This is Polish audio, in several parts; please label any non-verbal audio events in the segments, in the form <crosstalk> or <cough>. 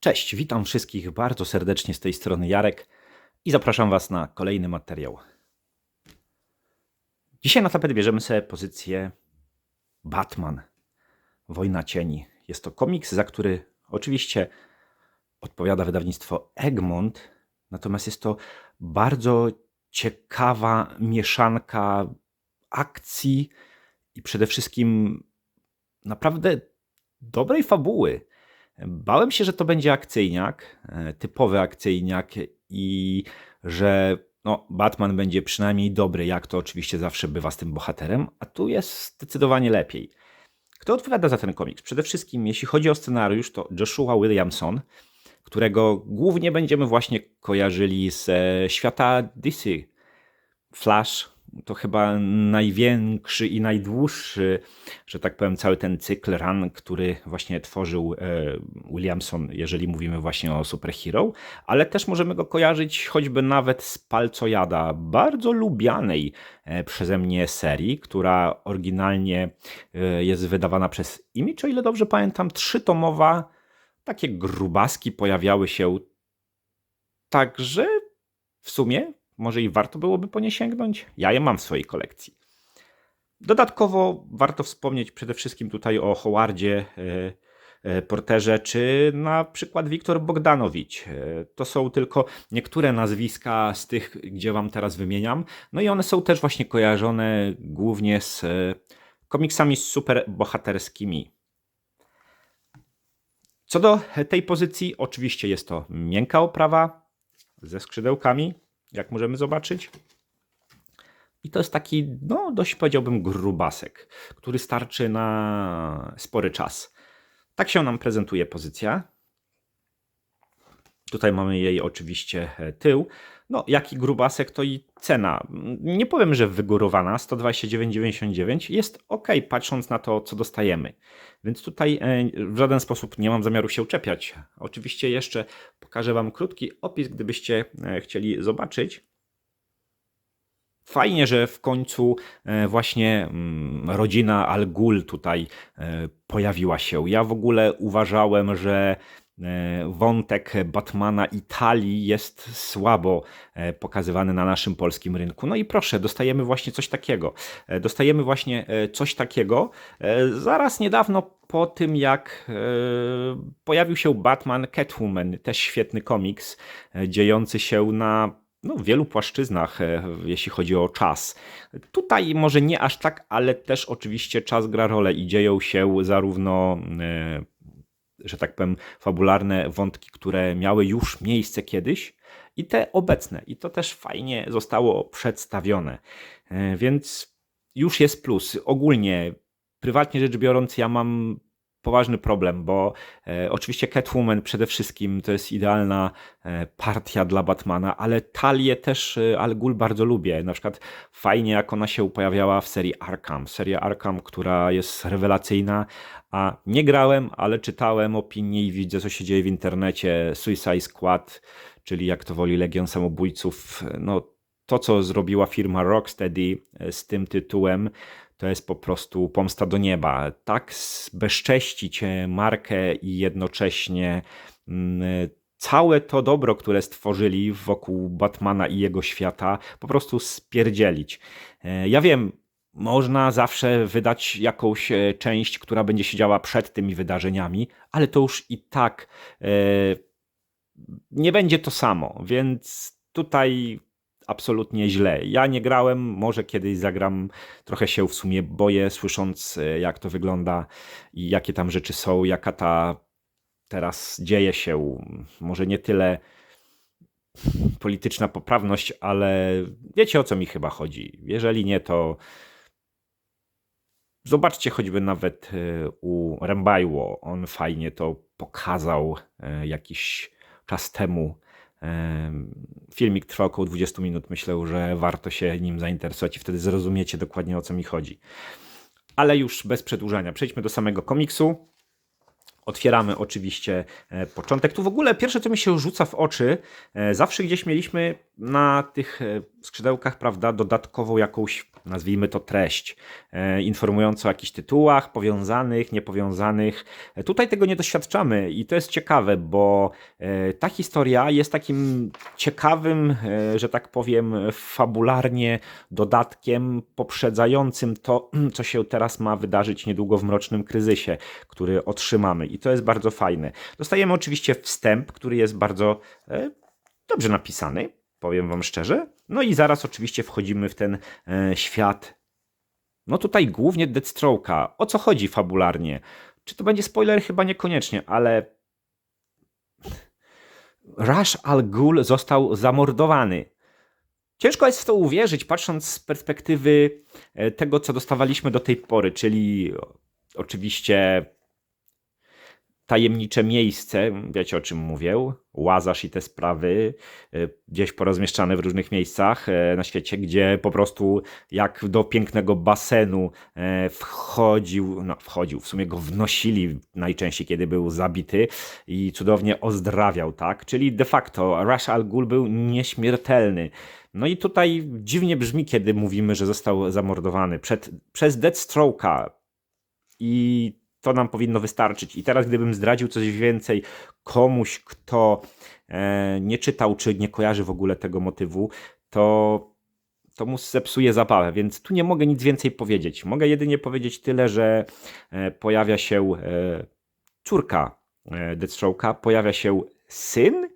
Cześć, witam wszystkich bardzo serdecznie z tej strony Jarek i zapraszam Was na kolejny materiał. Dzisiaj na tapet bierzemy sobie pozycję Batman, Wojna Cieni. Jest to komiks, za który oczywiście odpowiada wydawnictwo Egmont, natomiast jest to bardzo ciekawa mieszanka akcji i przede wszystkim naprawdę dobrej fabuły. Bałem się, że to będzie akcyjniak, e, typowy akcyjniak i że no, Batman będzie przynajmniej dobry, jak to oczywiście zawsze bywa z tym bohaterem, a tu jest zdecydowanie lepiej. Kto odpowiada za ten komiks? Przede wszystkim, jeśli chodzi o scenariusz, to Joshua Williamson, którego głównie będziemy właśnie kojarzyli ze świata DC. Flash, to chyba największy i najdłuższy, że tak powiem, cały ten cykl run, który właśnie tworzył e, Williamson, jeżeli mówimy właśnie o superhero, ale też możemy go kojarzyć choćby nawet z Palcojada, bardzo lubianej e, przeze mnie serii, która oryginalnie e, jest wydawana przez Image, o ile dobrze pamiętam, trzytomowa, takie grubaski pojawiały się Także w sumie może i warto byłoby po nie sięgnąć? Ja je mam w swojej kolekcji. Dodatkowo warto wspomnieć przede wszystkim tutaj o Howardzie e, e, Porterze, czy na przykład Wiktor Bogdanowicz. E, to są tylko niektóre nazwiska z tych, gdzie Wam teraz wymieniam. No i one są też właśnie kojarzone głównie z komiksami superbohaterskimi. Co do tej pozycji, oczywiście jest to miękka oprawa ze skrzydełkami, jak możemy zobaczyć. I to jest taki, no dość powiedziałbym, grubasek, który starczy na spory czas. Tak się nam prezentuje pozycja. Tutaj mamy jej oczywiście e, tył. No, jaki grubasek, to i cena. Nie powiem, że wygórowana, 129,99 jest ok, patrząc na to, co dostajemy. Więc tutaj e, w żaden sposób nie mam zamiaru się czepiać. Oczywiście jeszcze pokażę Wam krótki opis, gdybyście e, chcieli zobaczyć. Fajnie, że w końcu e, właśnie mm, rodzina Al Ghul tutaj pojawiła się. Ja w ogóle uważałem, że wątek Batmana Italii jest słabo e, pokazywany na naszym polskim rynku. No i proszę, dostajemy właśnie coś takiego. E, dostajemy właśnie coś takiego zaraz niedawno po tym, jak pojawił się Batman Catwoman, też świetny komiks, dziejący się na no, wielu płaszczyznach, jeśli chodzi o czas. Tutaj może nie aż tak, ale też oczywiście czas gra rolę i dzieją się zarówno że tak powiem, fabularne wątki, które miały już miejsce kiedyś i te obecne. I to też fajnie zostało przedstawione. E, więc już jest plus. Ogólnie, prywatnie rzecz biorąc, ja mam poważny problem, bo e, oczywiście Catwoman przede wszystkim to jest idealna e, partia dla Batmana, ale Talię też e, Al Ghul bardzo lubię. Na przykład fajnie jak ona się pojawiała w serii Arkham. Seria Arkham, która jest rewelacyjna, a nie grałem, ale czytałem opinie i widzę co się dzieje w internecie. Suicide Squad, czyli jak to woli Legion Samobójców, no to, co zrobiła firma Rocksteady z tym tytułem, to jest po prostu pomsta do nieba. Tak bezcześcić markę i jednocześnie mm, całe to dobro, które stworzyli wokół Batmana i jego świata, po prostu spierdzielić. E, ja wiem, można zawsze wydać jakąś e, część, która będzie siedziała przed tymi wydarzeniami, ale to już i tak e, nie będzie to samo, więc tutaj absolutnie źle. Ja nie grałem, może kiedyś zagram. Trochę się w sumie boję, słysząc e, jak to wygląda i jakie tam rzeczy są, jaka ta teraz dzieje się. Może nie tyle polityczna poprawność, ale wiecie o co mi chyba chodzi. Jeżeli nie, to zobaczcie choćby nawet e, u Rembajło. On fajnie to pokazał e, jakiś czas temu Filmik trwa około 20 minut. Myślę, że warto się nim zainteresować i wtedy zrozumiecie dokładnie o co mi chodzi. Ale już bez przedłużania, przejdźmy do samego komiksu. Otwieramy oczywiście e, początek. Tu w ogóle pierwsze, co mi się rzuca w oczy, e, zawsze gdzieś mieliśmy na tych e, skrzydełkach, prawda, dodatkową jakąś nazwijmy to treść, e, informująca o jakichś tytułach powiązanych, niepowiązanych. E, Tutaj tego nie doświadczamy i to jest ciekawe, bo e, ta historia jest takim ciekawym, że tak powiem, fabularnie dodatkiem poprzedzającym to, <clears throat> co się teraz ma wydarzyć niedługo w Mrocznym Kryzysie, który otrzymamy. I to jest bardzo fajne. Dostajemy oczywiście wstęp, który jest bardzo dobrze napisany, powiem wam szczerze. No i zaraz oczywiście wchodzimy w ten e, świat. No tutaj głównie Deathstroke'a. O co chodzi fabularnie? Czy to będzie spoiler? Chyba niekoniecznie, ale Ra's al Ghul został zamordowany. Ciężko jest w to uwierzyć, patrząc z perspektywy e, tego, co dostawaliśmy do tej pory, czyli oczywiście tajemnicze miejsce, wiecie o czym mówię, Łazarz i te sprawy, e, gdzieś porozmieszczane w różnych miejscach e, na świecie, gdzie po prostu jak do pięknego basenu e, wchodził, no wchodził, w sumie go wnosili najczęściej, kiedy był zabity i cudownie ozdrawiał, tak? Czyli de facto Ra's al Ghul był nieśmiertelny. No i tutaj dziwnie brzmi, kiedy mówimy, że został zamordowany przed, przez Deathstroke'a i to nam powinno wystarczyć. I teraz, gdybym zdradził coś więcej komuś, kto e, nie czytał czy nie kojarzy w ogóle tego motywu, to, to mu zepsuje zabawę, więc tu nie mogę nic więcej powiedzieć. Mogę jedynie powiedzieć tyle, że e, pojawia się e, córka Deathstroke'a, pojawia się syn.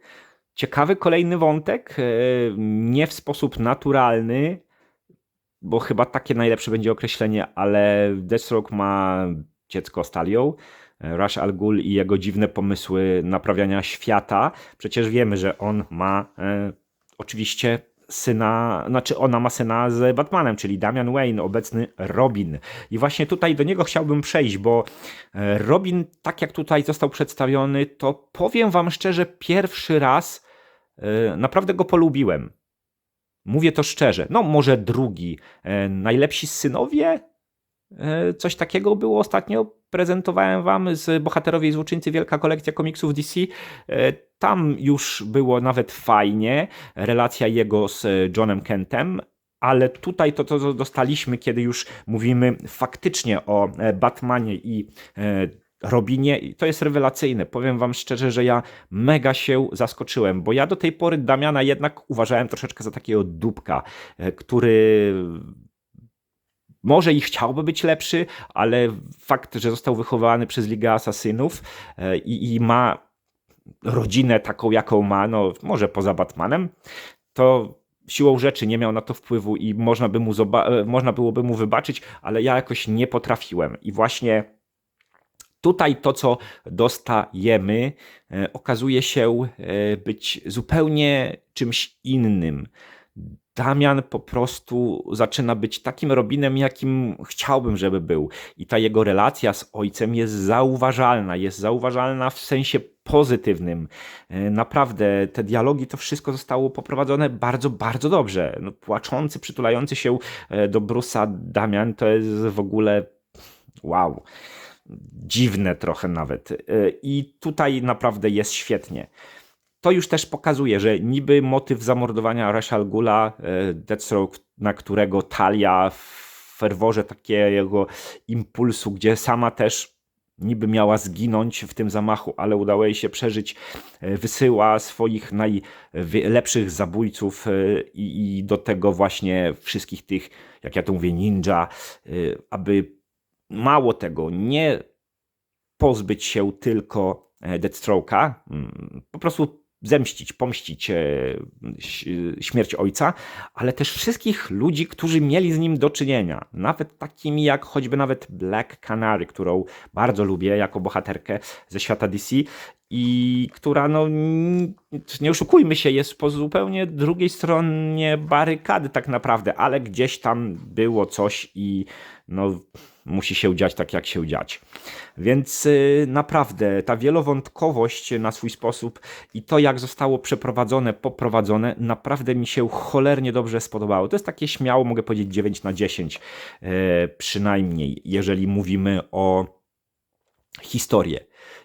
Ciekawy kolejny wątek, nie w sposób naturalny, bo chyba takie najlepsze będzie określenie, ale Deathstroke ma dziecko z Talią, Ra's al Ghul i jego dziwne pomysły naprawiania świata. Przecież wiemy, że on ma e, oczywiście syna, znaczy ona ma syna z Batmanem, czyli Damian Wayne, obecny Robin. I właśnie tutaj do niego chciałbym przejść, bo e, Robin, tak jak tutaj został przedstawiony, to powiem wam szczerze, pierwszy raz e, naprawdę go polubiłem. Mówię to szczerze. No, może drugi. E, najlepsi synowie? E, coś takiego było ostatnio. Prezentowałem wam z Bohaterowie i Złoczyńcy Wielka Kolekcja Komiksów DC. E, Tam już było nawet fajnie. Relacja jego z Johnem Kentem. Ale tutaj to, co dostaliśmy, kiedy już mówimy faktycznie o e, Batmanie i Robinie, i to jest rewelacyjne. Powiem wam szczerze, że ja mega się zaskoczyłem, bo ja do tej pory Damiana jednak uważałem troszeczkę za takiego dupka, który może i chciałby być lepszy, ale fakt, że został wychowany przez Ligę Asasynów e, i, i ma rodzinę taką, jaką ma, no może poza Batmanem, to siłą rzeczy nie miał na to wpływu i można, by mu e, można byłoby mu wybaczyć, ale ja jakoś nie potrafiłem. I właśnie tutaj to, co dostajemy, e, okazuje się być zupełnie czymś innym. Damian po prostu zaczyna być takim Robinem, jakim chciałbym, żeby był. I ta jego relacja z ojcem jest zauważalna. Jest zauważalna w sensie pozytywnym. E, Naprawdę, te dialogi, to wszystko zostało poprowadzone bardzo, bardzo dobrze. No, płaczący, przytulający się e, do Brusa Damian to jest w ogóle wow. Dziwne trochę nawet. E, I tutaj naprawdę jest świetnie to już też pokazuje, że niby motyw zamordowania Ra's al Ghula, e, Deathstroke, na którego Talia w ferworze takiego impulsu, gdzie sama też niby miała zginąć w tym zamachu, ale udało jej się przeżyć, e, wysyła swoich najlepszych zabójców e, i, i do tego właśnie wszystkich tych, jak ja to mówię, ninja, aby mało tego, nie pozbyć się tylko Deathstroke'a, mm, po prostu zemścić, pomścić e, śmierć ojca, ale też wszystkich ludzi, którzy mieli z nim do czynienia. Nawet takimi jak choćby nawet Black Canary, którą bardzo lubię jako bohaterkę ze świata DC i która, no nie oszukujmy się, jest po zupełnie drugiej stronie barykady tak naprawdę, ale gdzieś tam było coś i no musi się dziać tak, jak się dziać. Więc y, naprawdę ta wielowątkowość na swój sposób i to, jak zostało przeprowadzone, poprowadzone, naprawdę mi się cholernie dobrze spodobało. To jest takie śmiało, mogę powiedzieć 9 na 10 y, przynajmniej, jeżeli mówimy o historię.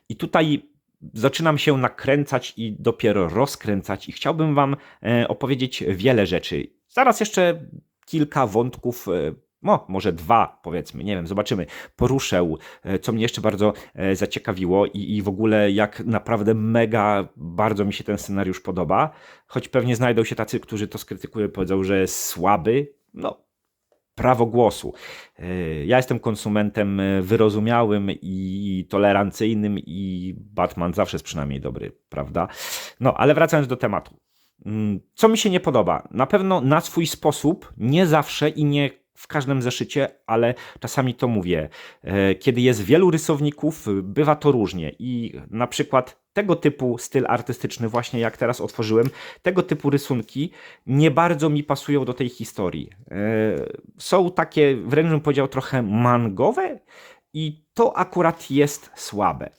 I tutaj zaczynam się nakręcać i dopiero rozkręcać i chciałbym wam e, opowiedzieć wiele rzeczy. Zaraz jeszcze kilka wątków e, no, może dwa, powiedzmy, nie wiem, zobaczymy, poruszę, e, co mnie jeszcze bardzo e, zaciekawiło i, i w ogóle jak naprawdę mega bardzo mi się ten scenariusz podoba, choć pewnie znajdą się tacy, którzy to skrytykują, powiedzą, że jest słaby, no, prawo głosu. E, ja jestem konsumentem wyrozumiałym i tolerancyjnym i Batman zawsze jest przynajmniej dobry, prawda? No, ale wracając do tematu. Mm, co mi się nie podoba? Na pewno na swój sposób, nie zawsze i nie w każdym zeszycie, ale czasami to mówię. E, kiedy jest wielu rysowników, bywa to różnie i na przykład tego typu styl artystyczny, właśnie jak teraz otworzyłem, tego typu rysunki nie bardzo mi pasują do tej historii. E, są takie, wręcz bym powiedział, trochę mangowe i to akurat jest słabe.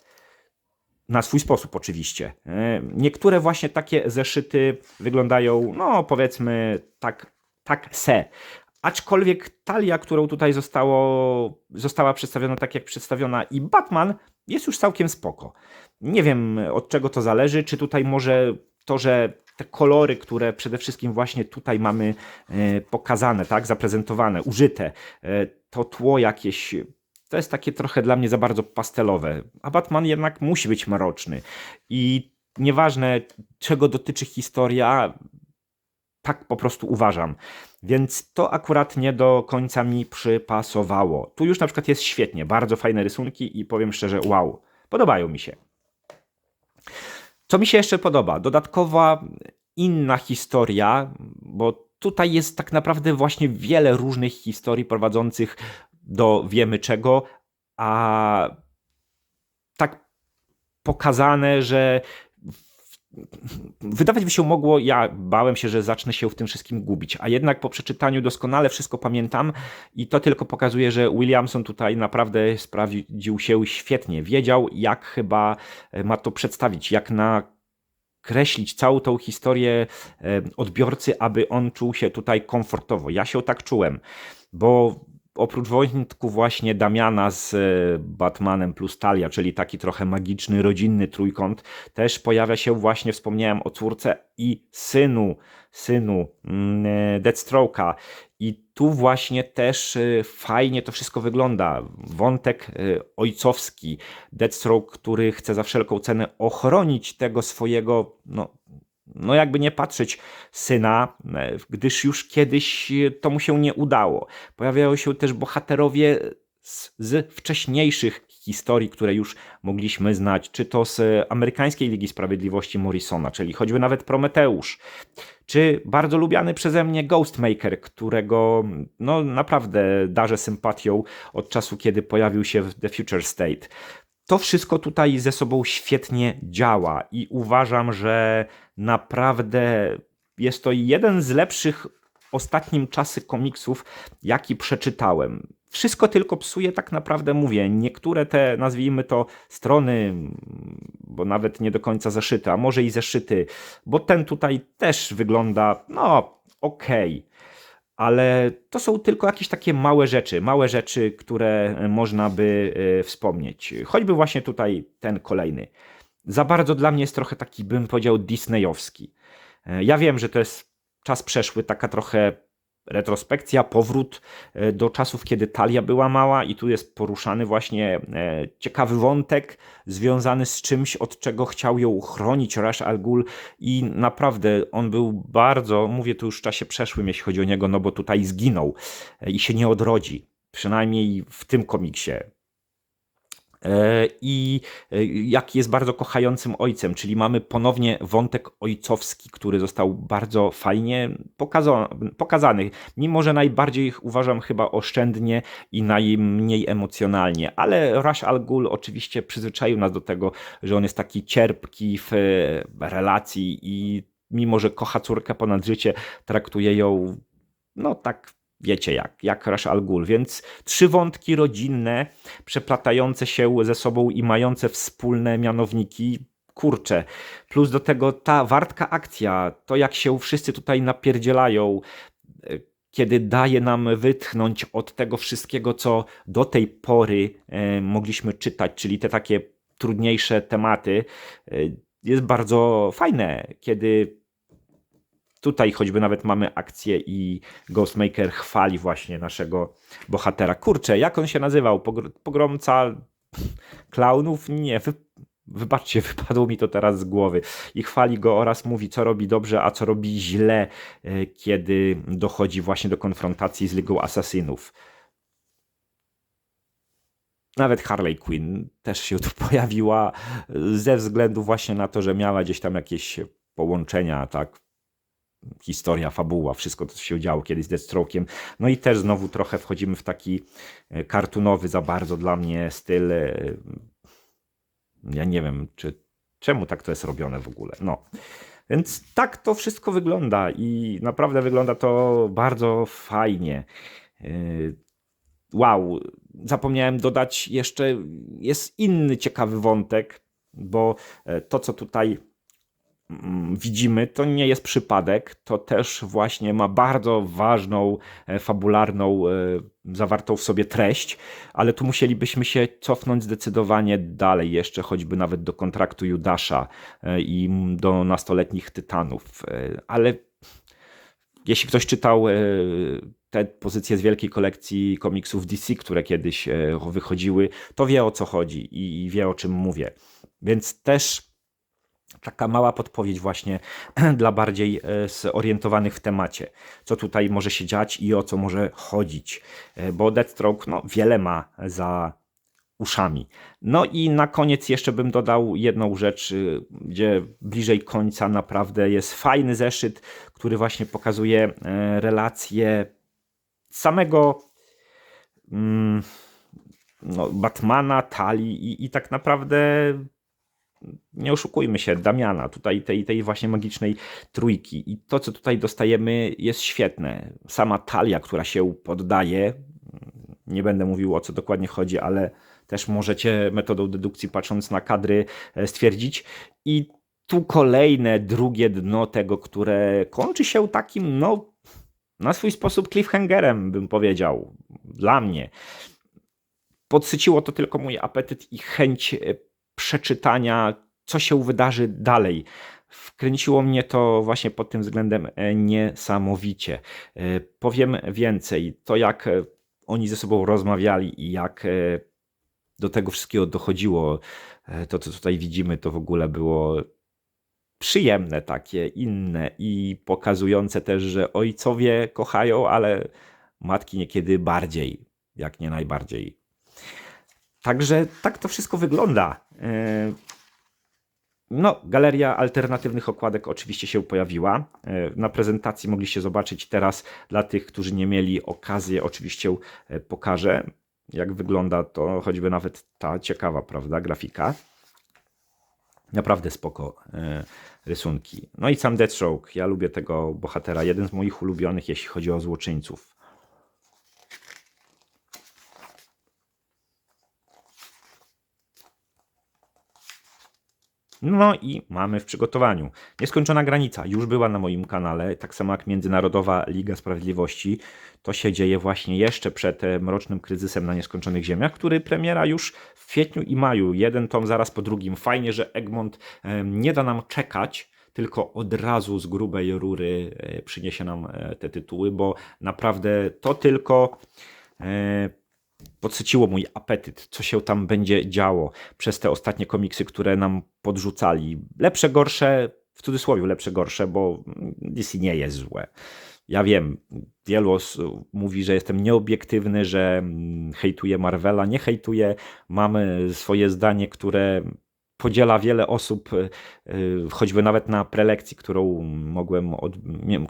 Na swój sposób, oczywiście. E, niektóre właśnie takie zeszyty wyglądają, no powiedzmy, tak, tak se. Aczkolwiek talia, którą tutaj zostało, została przedstawiona tak jak przedstawiona i Batman jest już całkiem spoko. Nie wiem od czego to zależy, czy tutaj może to, że te kolory, które przede wszystkim właśnie tutaj mamy e, pokazane, tak, zaprezentowane, użyte, e, to tło jakieś, to jest takie trochę dla mnie za bardzo pastelowe, a Batman jednak musi być mroczny. I nieważne czego dotyczy historia, tak po prostu uważam. Więc to akurat nie do końca mi przypasowało. Tu już na przykład jest świetnie, bardzo fajne rysunki i powiem szczerze, wow, podobają mi się. Co mi się jeszcze podoba? Dodatkowa inna historia, bo tutaj jest tak naprawdę właśnie wiele różnych historii prowadzących do wiemy czego, a tak pokazane, że wydawać by się mogło, ja bałem się, że zacznę się w tym wszystkim gubić, a jednak po przeczytaniu doskonale wszystko pamiętam i to tylko pokazuje, że Williamson tutaj naprawdę sprawdził się świetnie. Wiedział, jak chyba e, ma to przedstawić, jak nakreślić całą tą historię e, odbiorcy, aby on czuł się tutaj komfortowo. Ja się tak czułem, bo oprócz wątku właśnie Damiana z e, Batmanem plus Talia, czyli taki trochę magiczny, rodzinny trójkąt, też pojawia się właśnie, wspomniałem o córce i synu, synu mm, e, Deathstroke'a. I tu właśnie też e, fajnie to wszystko wygląda. Wątek ojcowski, Deathstroke, który chce za wszelką cenę ochronić tego swojego, no no jakby nie patrzeć, syna, e, gdyż już kiedyś e, to mu się nie udało. Pojawiają się też bohaterowie z, z wcześniejszych historii, które już mogliśmy znać, czy to z amerykańskiej Ligi Sprawiedliwości Morrisona, czyli choćby nawet Prometeusz, czy bardzo lubiany przeze mnie Ghostmaker, którego no naprawdę darzę sympatią od czasu, kiedy pojawił się w The Future State. To wszystko tutaj ze sobą świetnie działa i uważam, że naprawdę jest to jeden z lepszych ostatnim czasy komiksów, jaki przeczytałem. Wszystko tylko psuje, tak naprawdę mówię. Niektóre te, nazwijmy to, strony, bo nawet nie do końca zeszyty, a może i zeszyty, bo ten tutaj też wygląda, no, okej. Okay ale to są tylko jakieś takie małe rzeczy, małe rzeczy, które można by e, wspomnieć. Choćby właśnie tutaj ten kolejny. Za bardzo dla mnie jest trochę taki, bym powiedział, disneyowski. E, ja wiem, że to jest czas przeszły, taka trochę retrospekcja, powrót e, do czasów, kiedy Talia była mała i tu jest poruszany właśnie e, ciekawy wątek związany z czymś, od czego chciał ją chronić Ra's al Ghul i naprawdę on był bardzo, mówię tu już w czasie przeszłym, jeśli chodzi o niego, no bo tutaj zginął e, i się nie odrodzi. Przynajmniej w tym komiksie. E, i e, jaki jest bardzo kochającym ojcem, czyli mamy ponownie wątek ojcowski, który został bardzo fajnie pokazany, mimo że najbardziej uważam chyba oszczędnie i najmniej emocjonalnie, ale Ra's al Ghul oczywiście przyzwyczaił nas do tego, że on jest taki cierpki w e, relacji i mimo, że kocha córkę ponad życie, traktuje ją no tak wiecie jak, jak Ra's al Ghul. Więc trzy wątki rodzinne, przeplatające się ze sobą i mające wspólne mianowniki, kurczę. Plus do tego ta wartka akcja, to jak się wszyscy tutaj napierdzielają, e, kiedy daje nam wytchnąć od tego wszystkiego, co do tej pory e, mogliśmy czytać, czyli te takie trudniejsze tematy, e, jest bardzo fajne, kiedy Tutaj choćby nawet mamy akcję i Ghostmaker chwali właśnie naszego bohatera. Kurczę, jak on się nazywał? Pogr pogromca klaunów? Nie, wy wybaczcie, <laughs> wypadło mi to teraz z głowy. I chwali go oraz mówi, co robi dobrze, a co robi źle, e, kiedy dochodzi właśnie do konfrontacji z Ligą Asasynów. Nawet Harley Quinn też się tu <laughs> pojawiła ze względu właśnie na to, że miała gdzieś tam jakieś połączenia, tak, historia, fabuła, wszystko to się działo kiedyś z Deathstroke'iem. No i też znowu trochę wchodzimy w taki e, kartunowy za bardzo dla mnie styl. E, ja nie wiem, czy czemu tak to jest robione w ogóle. No. Więc tak to wszystko wygląda i naprawdę wygląda to bardzo fajnie. E, wow, zapomniałem dodać jeszcze, jest inny ciekawy wątek, bo to, co tutaj widzimy, to nie jest przypadek, to też właśnie ma bardzo ważną, e, fabularną, e, zawartą w sobie treść, ale tu musielibyśmy się cofnąć zdecydowanie dalej, jeszcze choćby nawet do kontraktu Judasza e, i do nastoletnich Tytanów. Ale jeśli ktoś czytał te pozycje z wielkiej kolekcji komiksów DC, które kiedyś wychodziły, to wie o co chodzi i wie o czym mówię. Więc też taka mała podpowiedź właśnie <clears throat> dla bardziej e, zorientowanych w temacie, co tutaj może się dziać i o co może chodzić, e, bo Deathstroke no, wiele ma za uszami. No i na koniec jeszcze bym dodał jedną rzecz, y, gdzie bliżej końca naprawdę jest fajny zeszyt, który właśnie pokazuje e, relacje samego mm, no, Batmana, Tali i, i tak naprawdę nie oszukujmy się, Damiana, tutaj tej, tej właśnie magicznej trójki. I to, co tutaj dostajemy, jest świetne. Sama talia, która się poddaje, nie będę mówił o co dokładnie chodzi, ale też możecie metodą dedukcji, patrząc na kadry, e, stwierdzić. I tu kolejne, drugie dno tego, które kończy się takim, no, na swój sposób cliffhangerem, bym powiedział, dla mnie. Podsyciło to tylko mój apetyt i chęć e, przeczytania, co się wydarzy dalej. Wkręciło mnie to właśnie pod tym względem e, niesamowicie. E, powiem więcej, to jak e, oni ze sobą rozmawiali i jak do tego wszystkiego dochodziło, to co tutaj widzimy, to w ogóle było przyjemne takie, inne i pokazujące też, że ojcowie kochają, ale matki niekiedy bardziej, jak nie najbardziej. Także tak to wszystko wygląda. E, no, galeria alternatywnych okładek oczywiście się pojawiła. E, na prezentacji mogliście zobaczyć teraz, dla tych, którzy nie mieli okazji, oczywiście e, pokażę, jak wygląda to, choćby nawet ta ciekawa, prawda, grafika. Naprawdę spoko rysunki. No i sam Deathstroke. Ja lubię tego bohatera. Jeden z moich ulubionych, jeśli chodzi o złoczyńców. No i mamy w przygotowaniu. Nieskończona granica już była na moim kanale, tak samo jak Międzynarodowa Liga Sprawiedliwości. To się dzieje właśnie jeszcze przed e, mrocznym kryzysem na nieskończonych ziemiach, który premiera już w kwietniu i maju. Jeden tom zaraz po drugim. Fajnie, że Egmont nie da nam czekać tylko od razu z grubej rury e, przyniesie nam e, te tytuły, bo naprawdę to tylko podsyciło mój apetyt, co się tam będzie działo przez te ostatnie komiksy, które nam podrzucali. Lepsze, gorsze, w cudzysłowie lepsze, gorsze, bo DC nie jest złe. Ja wiem, wielu osób mówi, że jestem nieobiektywny, że mm, hejtuję Marvela. Nie hejtuję, mamy swoje zdanie, które podziela wiele osób, y, y, choćby nawet na prelekcji, którą mogłem, od,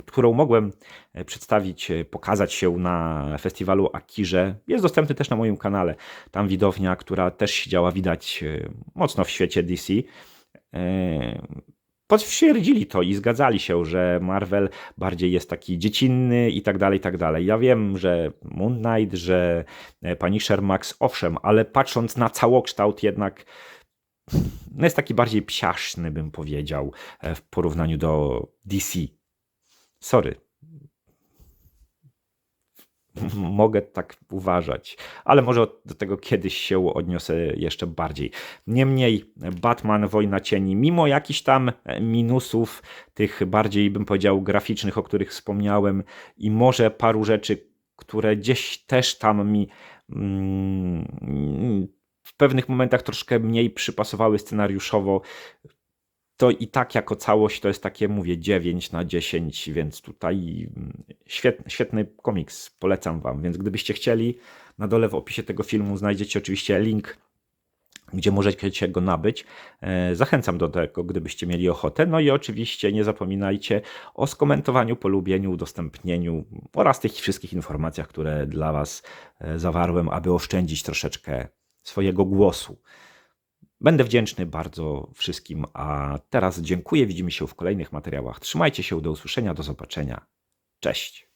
którą mogłem e, przedstawić, e, pokazać się na festiwalu Akirze. Jest dostępny też na moim kanale. Tam widownia, która też siedziała widać e, mocno w świecie DC. Potwierdzili to i zgadzali się, że Marvel bardziej jest taki dziecinny i tak dalej, i tak dalej. Ja wiem, że Moon Knight, że Punisher Max, owszem, ale patrząc na całokształt jednak no jest taki bardziej psiaszny, bym powiedział, e, w porównaniu do DC. Sorry. Mogę tak uważać, ale może do tego kiedyś się odniosę jeszcze bardziej. Niemniej, Batman Wojna Cieni, mimo jakichś tam minusów, tych bardziej bym powiedział graficznych, o których wspomniałem, i może paru rzeczy, które gdzieś też tam mi mm, pewnych momentach troszkę mniej przypasowały scenariuszowo, to i tak jako całość to jest takie, mówię, 9 na 10, więc tutaj mm, świetny, świetny komiks, polecam Wam. Więc gdybyście chcieli, na dole w opisie tego filmu znajdziecie oczywiście link, gdzie możecie go nabyć. E, zachęcam do tego, gdybyście mieli ochotę. No i oczywiście nie zapominajcie o skomentowaniu, polubieniu, udostępnieniu oraz tych wszystkich informacjach, które dla Was e, zawarłem, aby oszczędzić troszeczkę swojego głosu. Będę wdzięczny bardzo wszystkim, a teraz dziękuję. Widzimy się w kolejnych materiałach. Trzymajcie się, do usłyszenia, do zobaczenia. Cześć.